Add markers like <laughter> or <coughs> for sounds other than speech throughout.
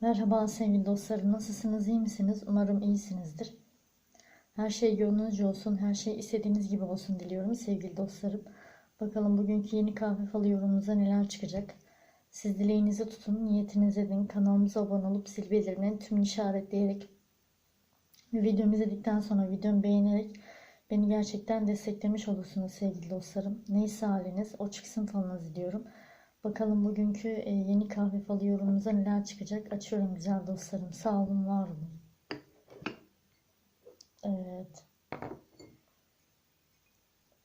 Merhaba sevgili dostlarım. Nasılsınız? iyi misiniz? Umarım iyisinizdir. Her şey gönlünüzce olsun. Her şey istediğiniz gibi olsun diliyorum sevgili dostlarım. Bakalım bugünkü yeni kahve falı yorumunuza neler çıkacak. Siz dileğinizi tutun, niyetinizi edin. Kanalımıza abone olup zil bildirimlerini tüm işaretleyerek ve videomu izledikten sonra videomu beğenerek beni gerçekten desteklemiş olursunuz sevgili dostlarım. Neyse haliniz o çıksın falınız diliyorum. Bakalım bugünkü e, yeni kahve falı yorumumuza neler çıkacak. Açıyorum güzel dostlarım. Sağ olun, var olun. Evet.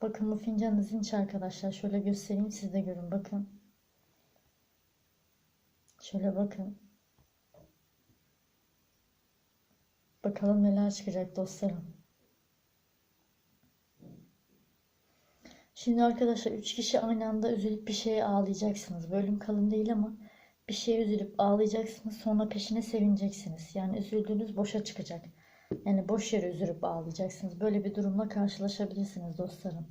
Bakın bu fincanınızın içi arkadaşlar. Şöyle göstereyim siz de görün. Bakın. Şöyle bakın. Bakalım neler çıkacak dostlarım. Şimdi arkadaşlar 3 kişi aynı anda üzülüp bir şeye ağlayacaksınız. Bölüm kalın değil ama bir şeye üzülüp ağlayacaksınız. Sonra peşine sevineceksiniz. Yani üzüldüğünüz boşa çıkacak. Yani boş yere üzülüp ağlayacaksınız. Böyle bir durumla karşılaşabilirsiniz dostlarım.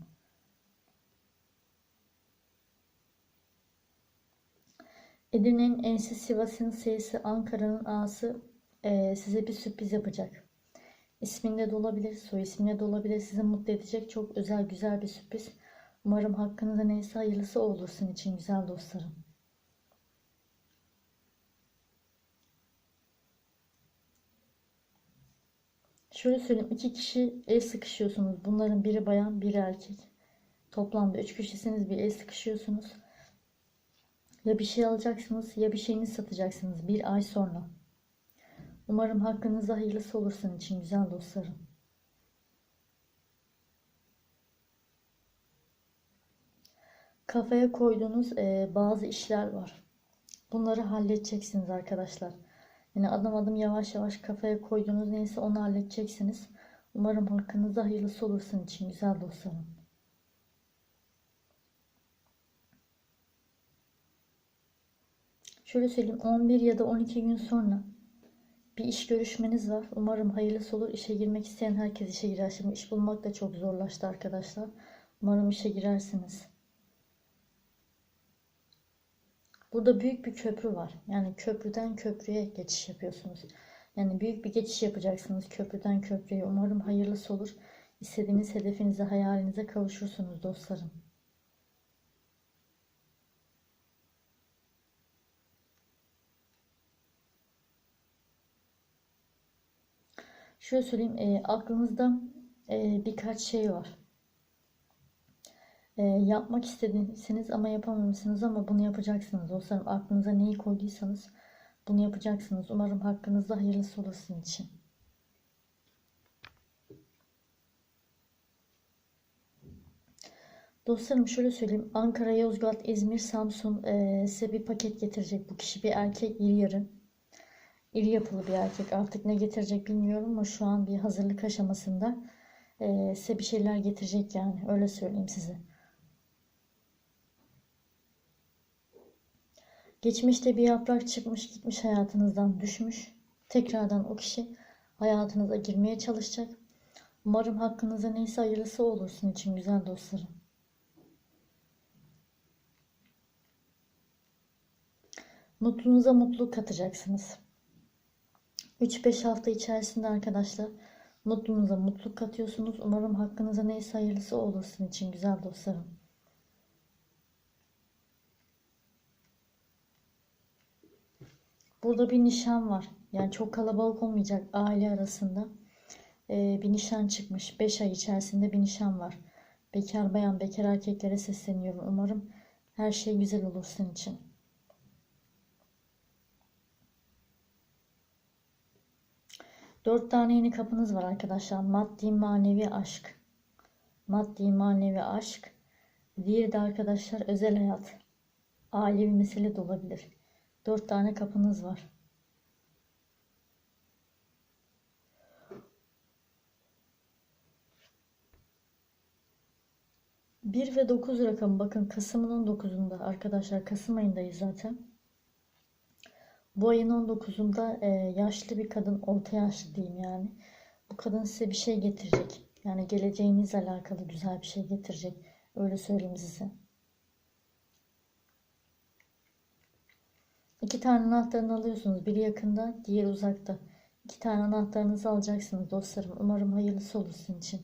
Edirne'nin Ensi, Sivas'ın S'si, Ankara'nın A'sı e, size bir sürpriz yapacak. İsminde de olabilir, soy isminde de olabilir. Sizi mutlu edecek çok özel, güzel bir sürpriz. Umarım hakkınızda neyse hayırlısı olursun için güzel dostlarım. Şöyle söyleyeyim. iki kişi el sıkışıyorsunuz. Bunların biri bayan, biri erkek. Toplamda üç kişisiniz. Bir el sıkışıyorsunuz. Ya bir şey alacaksınız ya bir şeyini satacaksınız bir ay sonra. Umarım hakkınızda hayırlısı olursun için güzel dostlarım. Kafaya koyduğunuz e, bazı işler var. Bunları halledeceksiniz arkadaşlar. Yani adım adım yavaş yavaş kafaya koyduğunuz neyse onu halledeceksiniz. Umarım hakkınızda hayırlısı olursun için güzel dostlarım. Şöyle söyleyeyim 11 ya da 12 gün sonra bir iş görüşmeniz var. Umarım hayırlısı olur. İşe girmek isteyen herkes işe girer. Şimdi iş bulmak da çok zorlaştı arkadaşlar. Umarım işe girersiniz. Burada büyük bir köprü var. Yani köprüden köprüye geçiş yapıyorsunuz. Yani büyük bir geçiş yapacaksınız köprüden köprüye. Umarım hayırlısı olur. İstediğiniz hedefinize, hayalinize kavuşursunuz dostlarım. Şöyle söyleyeyim, e, aklınızda e, birkaç şey var. E, yapmak istediğiniz ama yapamamışsınız ama bunu yapacaksınız. Dostlarım aklınıza neyi koyduysanız bunu yapacaksınız. Umarım hakkınızda hayırlısı sizin için. Dostlarım şöyle söyleyeyim. Ankara, Yozgat, İzmir, Samsun e, size bir paket getirecek. Bu kişi bir erkek, iri yarı. İri yapılı bir erkek. Artık ne getirecek bilmiyorum ama şu an bir hazırlık aşamasında e, size bir şeyler getirecek yani. Öyle söyleyeyim size. Geçmişte bir yaprak çıkmış gitmiş hayatınızdan düşmüş. Tekrardan o kişi hayatınıza girmeye çalışacak. Umarım hakkınıza neyse hayırlısı olursun için güzel dostlarım. Mutluluğunuza mutluluk katacaksınız. 3-5 hafta içerisinde arkadaşlar mutluluğunuza mutluluk katıyorsunuz. Umarım hakkınıza neyse hayırlısı olursun için güzel dostlarım. Burada bir nişan var. Yani çok kalabalık olmayacak aile arasında. Ee, bir nişan çıkmış. 5 ay içerisinde bir nişan var. Bekar bayan, bekar erkeklere sesleniyorum. Umarım her şey güzel olur senin için. Dört tane yeni kapınız var arkadaşlar. Maddi, manevi, aşk. Maddi, manevi, aşk. Diğeri de arkadaşlar özel hayat. Ailevi mesele de olabilir. Dört tane kapınız var. Bir ve dokuz rakamı bakın Kasım'ın 19'unda arkadaşlar Kasım ayındayız zaten. Bu ayın 19'unda e, yaşlı bir kadın, orta yaşlı diyeyim yani. Bu kadın size bir şey getirecek. Yani geleceğinizle alakalı güzel bir şey getirecek. Öyle söyleyeyim size. İki tane anahtarını alıyorsunuz. Biri yakında, diğeri uzakta. İki tane anahtarınızı alacaksınız dostlarım. Umarım hayırlısı olur sizin için.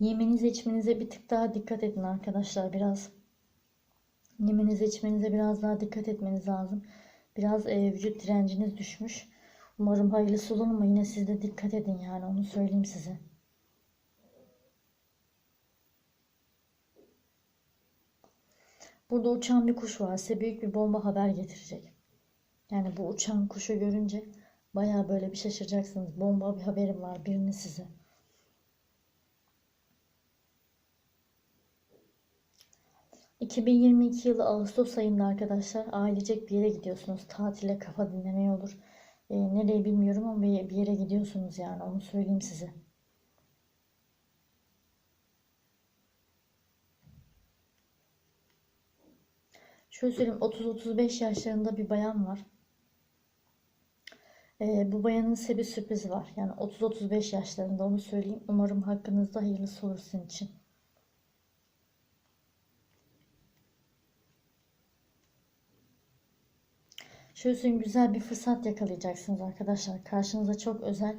Yemenize içmenize bir tık daha dikkat edin arkadaşlar. Biraz yemenize içmenize biraz daha dikkat etmeniz lazım. Biraz e, vücut direnciniz düşmüş. Umarım hayırlısı olur ama yine siz de dikkat edin yani onu söyleyeyim size. Burada uçan bir kuş var. Size büyük bir bomba haber getirecek. Yani bu uçan kuşu görünce baya böyle bir şaşıracaksınız. Bomba bir haberim var birinin size. ...2022 yılı Ağustos ayında arkadaşlar ailecek bir yere gidiyorsunuz. Tatile, kafa dinlemeye olur. E, nereye bilmiyorum ama bir yere gidiyorsunuz yani onu söyleyeyim size. Şöyle söyleyeyim 30-35 yaşlarında bir bayan var. E, bu bayanın size bir sürprizi var. Yani 30-35 yaşlarında onu söyleyeyim. Umarım hakkınızda hayırlısı olur sizin için. Şöyle söyleyeyim güzel bir fırsat yakalayacaksınız arkadaşlar. Karşınıza çok özel,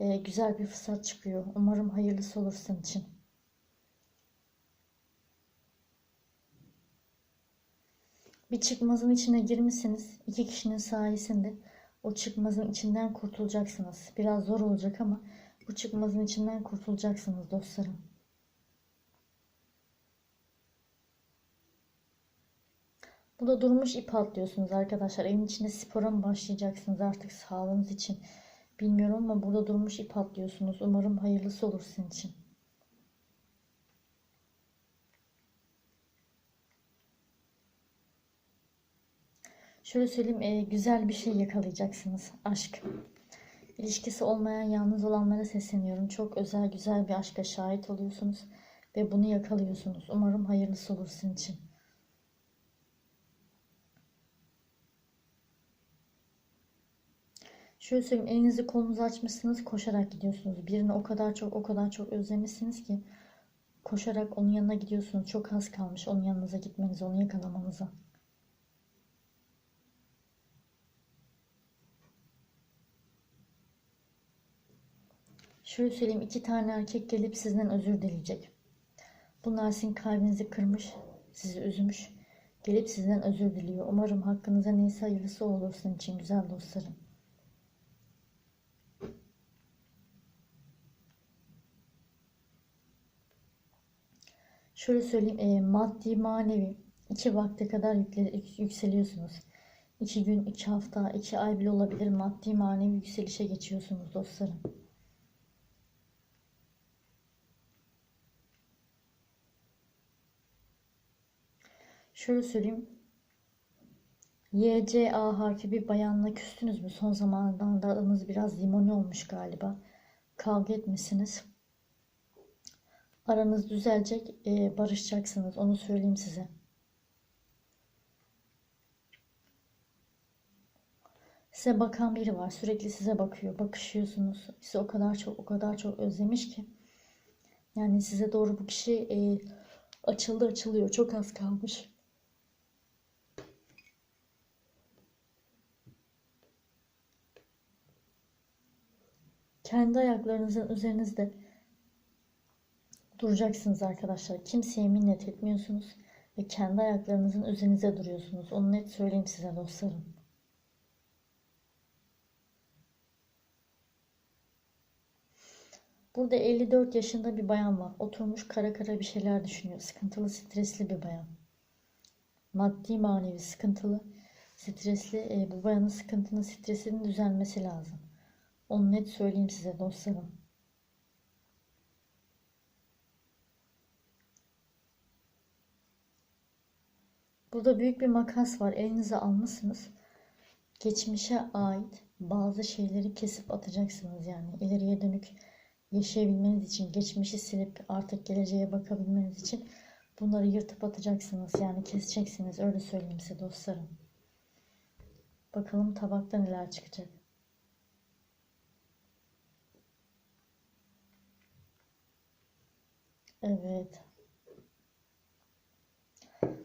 e, güzel bir fırsat çıkıyor. Umarım hayırlısı olur sizin için. Bir çıkmazın içine girmişsiniz. iki kişinin sayesinde o çıkmazın içinden kurtulacaksınız. Biraz zor olacak ama bu çıkmazın içinden kurtulacaksınız dostlarım. Burada durmuş ip atlıyorsunuz arkadaşlar. Evin içinde spora mı başlayacaksınız artık sağlığınız için? Bilmiyorum ama burada durmuş ip atlıyorsunuz. Umarım hayırlısı olur sizin için. Şöyle söyleyeyim, e, güzel bir şey yakalayacaksınız. Aşk. İlişkisi olmayan yalnız olanlara sesleniyorum. Çok özel, güzel bir aşka şahit oluyorsunuz. Ve bunu yakalıyorsunuz. Umarım hayırlısı olur sizin için. Şöyle söyleyeyim elinizi kolunuzu açmışsınız koşarak gidiyorsunuz. Birini o kadar çok o kadar çok özlemişsiniz ki koşarak onun yanına gidiyorsunuz. Çok az kalmış onun yanınıza gitmenize, onu yakalamanıza. Şöyle söyleyeyim iki tane erkek gelip sizden özür dileyecek. Bunlar sizin kalbinizi kırmış, sizi üzmüş. Gelip sizden özür diliyor. Umarım hakkınıza neyse hayırlısı olur sizin için güzel dostlarım. Şöyle söyleyeyim, e, maddi manevi iki vakte kadar yükseliyorsunuz. İki gün, iki hafta, iki ay bile olabilir maddi manevi yükselişe geçiyorsunuz dostlarım. Şöyle söyleyeyim. YCA harfi bir bayanla küstünüz mü? Son zamanlarda aranız biraz limoni olmuş galiba. Kavga etmişsiniz. Aranız düzelecek, e, barışacaksınız. Onu söyleyeyim size. Size bakan biri var. Sürekli size bakıyor. Bakışıyorsunuz. Sizi o kadar çok o kadar çok özlemiş ki. Yani size doğru bu kişi e, açıldı açılıyor. Çok az kalmış. Kendi ayaklarınızın üzerinizde duracaksınız arkadaşlar. Kimseye minnet etmiyorsunuz ve kendi ayaklarınızın üzerinize duruyorsunuz. Onu net söyleyeyim size dostlarım. Burada 54 yaşında bir bayan var. Oturmuş kara kara bir şeyler düşünüyor. Sıkıntılı, stresli bir bayan. Maddi, manevi sıkıntılı, stresli. E, bu bayanın sıkıntının, stresinin düzelmesi lazım. Onu net söyleyeyim size dostlarım. Burada büyük bir makas var. Elinize almışsınız. Geçmişe ait bazı şeyleri kesip atacaksınız yani. ileriye dönük yaşayabilmeniz için, geçmişi silip artık geleceğe bakabilmeniz için bunları yırtıp atacaksınız. Yani keseceksiniz. Öyle söyleyeyim size dostlarım. Bakalım tabakta neler çıkacak. Evet.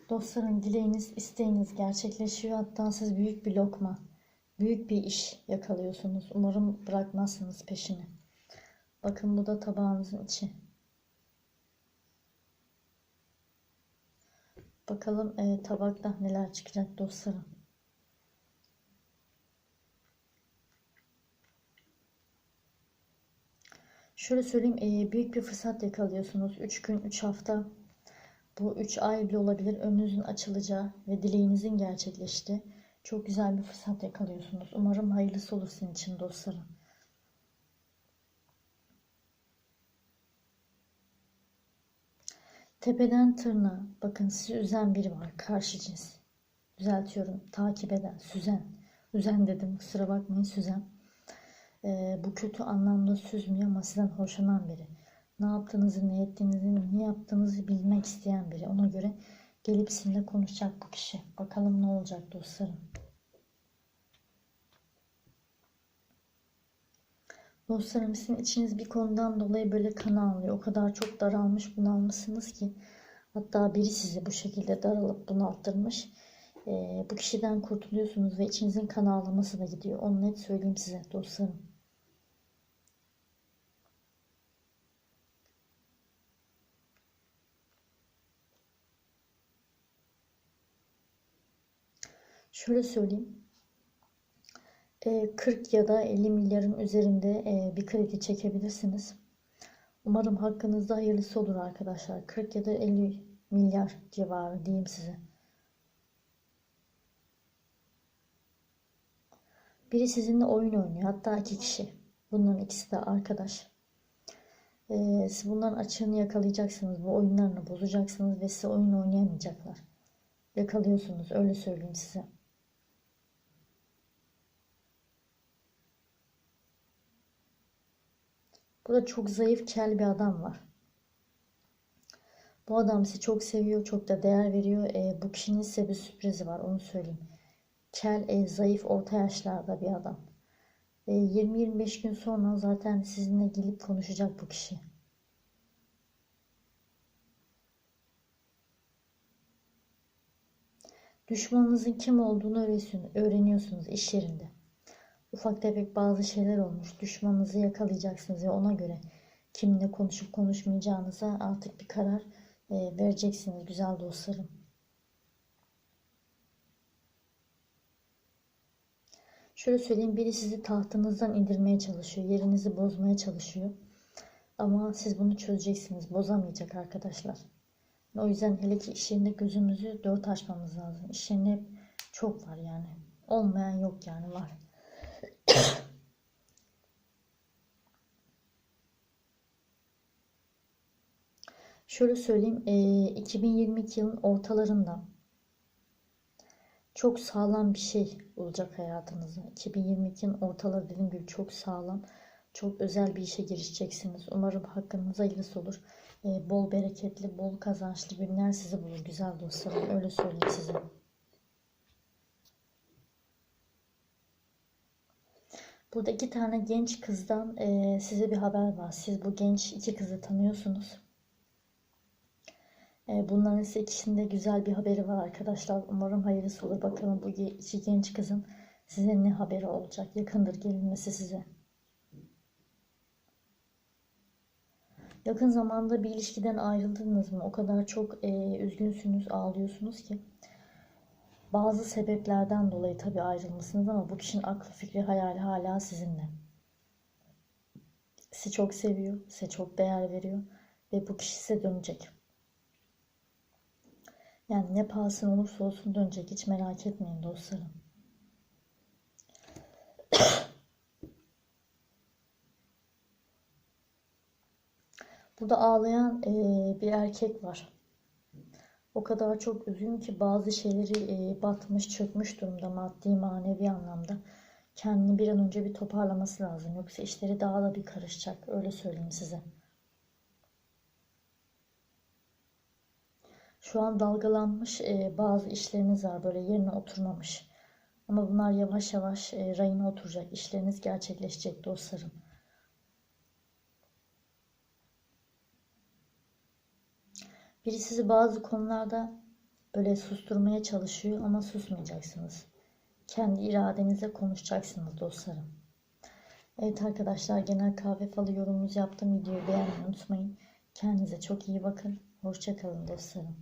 Dostlarım dileğiniz, isteğiniz gerçekleşiyor. Hatta siz büyük bir lokma, büyük bir iş yakalıyorsunuz. Umarım bırakmazsınız peşini. Bakın bu da tabağınızın içi. Bakalım e, tabakta neler çıkacak dostlarım. Şöyle söyleyeyim, e, büyük bir fırsat yakalıyorsunuz. 3 gün, 3 hafta, bu 3 ay bile olabilir. Önünüzün açılacağı ve dileğinizin gerçekleşti. Çok güzel bir fırsat yakalıyorsunuz. Umarım hayırlısı olur sizin için dostlarım. Tepeden tırnağa bakın sizi üzen biri var karşı cins. Düzeltiyorum takip eden, süzen. Üzen dedim kusura bakmayın süzen. Ee, bu kötü anlamda süzmüyor ama sizden hoşlanan biri. Ne yaptığınızı, ne ettiğinizi, ne yaptığınızı bilmek isteyen biri. Ona göre gelip sizinle konuşacak bu kişi. Bakalım ne olacak dostlarım. Dostlarım sizin içiniz bir konudan dolayı böyle kan ağlıyor. O kadar çok daralmış bunalmışsınız ki. Hatta biri sizi bu şekilde daralıp bunalttırmış. Ee, bu kişiden kurtuluyorsunuz ve içinizin kan ağlaması da gidiyor. Onu net söyleyeyim size dostlarım. Şöyle söyleyeyim. 40 ya da 50 milyarın üzerinde bir kredi çekebilirsiniz. Umarım hakkınızda hayırlısı olur arkadaşlar. 40 ya da 50 milyar civarı diyeyim size. Biri sizinle oyun oynuyor. Hatta iki kişi. Bunların ikisi de arkadaş. Ee, siz bunların açığını yakalayacaksınız. Bu oyunlarını bozacaksınız ve size oyun oynayamayacaklar. Yakalıyorsunuz. Öyle söyleyeyim size. Burada çok zayıf kel bir adam var. Bu adam sizi çok seviyor, çok da değer veriyor. E, bu kişinin size bir sürprizi var, onu söyleyeyim. Kel, e, zayıf, orta yaşlarda bir adam. E, 20-25 gün sonra zaten sizinle gelip konuşacak bu kişi. Düşmanınızın kim olduğunu öğreniyorsunuz iş yerinde ufak tefek bazı şeyler olmuş. Düşmanınızı yakalayacaksınız ve ona göre kiminle konuşup konuşmayacağınıza artık bir karar e, vereceksiniz güzel dostlarım. Şöyle söyleyeyim biri sizi tahtınızdan indirmeye çalışıyor. Yerinizi bozmaya çalışıyor. Ama siz bunu çözeceksiniz. Bozamayacak arkadaşlar. O yüzden hele ki iş yerinde gözümüzü dört açmamız lazım. İş yerinde çok var yani. Olmayan yok yani var. Şöyle söyleyeyim, 2022 yılın ortalarında çok sağlam bir şey olacak hayatınızda. 2022'nin ortaları dediğim gibi çok sağlam, çok özel bir işe girişeceksiniz. Umarım hakkınıza hayırlısı olur. Bol bereketli, bol kazançlı günler sizi bulur güzel dostlarım. Öyle söyleyeyim size. Burada iki tane genç kızdan e, size bir haber var. Siz bu genç iki kızı tanıyorsunuz. E, bunların ise ikisinde güzel bir haberi var arkadaşlar. Umarım hayırlısı olur. Bakalım bu iki genç kızın size ne haberi olacak. Yakındır gelinmesi size. Yakın zamanda bir ilişkiden ayrıldınız mı? O kadar çok e, üzgünsünüz, ağlıyorsunuz ki bazı sebeplerden dolayı tabii ayrılmışsınız ama bu kişinin aklı fikri hayali hala sizinle. Sizi çok seviyor, size çok değer veriyor ve bu kişi size dönecek. Yani ne pahasına olursa olsun dönecek. Hiç merak etmeyin dostlarım. <coughs> Burada ağlayan bir erkek var. O kadar çok üzgün ki bazı şeyleri e, batmış, çökmüş durumda maddi, manevi anlamda. Kendini bir an önce bir toparlaması lazım. Yoksa işleri daha da bir karışacak. Öyle söyleyeyim size. Şu an dalgalanmış e, bazı işleriniz var. Böyle yerine oturmamış. Ama bunlar yavaş yavaş e, rayına oturacak. İşleriniz gerçekleşecek dostlarım. Biri sizi bazı konularda böyle susturmaya çalışıyor ama susmayacaksınız. Kendi iradenizle konuşacaksınız dostlarım. Evet arkadaşlar genel kahve falı yorumumuzu yaptım. Videoyu beğenmeyi unutmayın. Kendinize çok iyi bakın. Hoşçakalın dostlarım.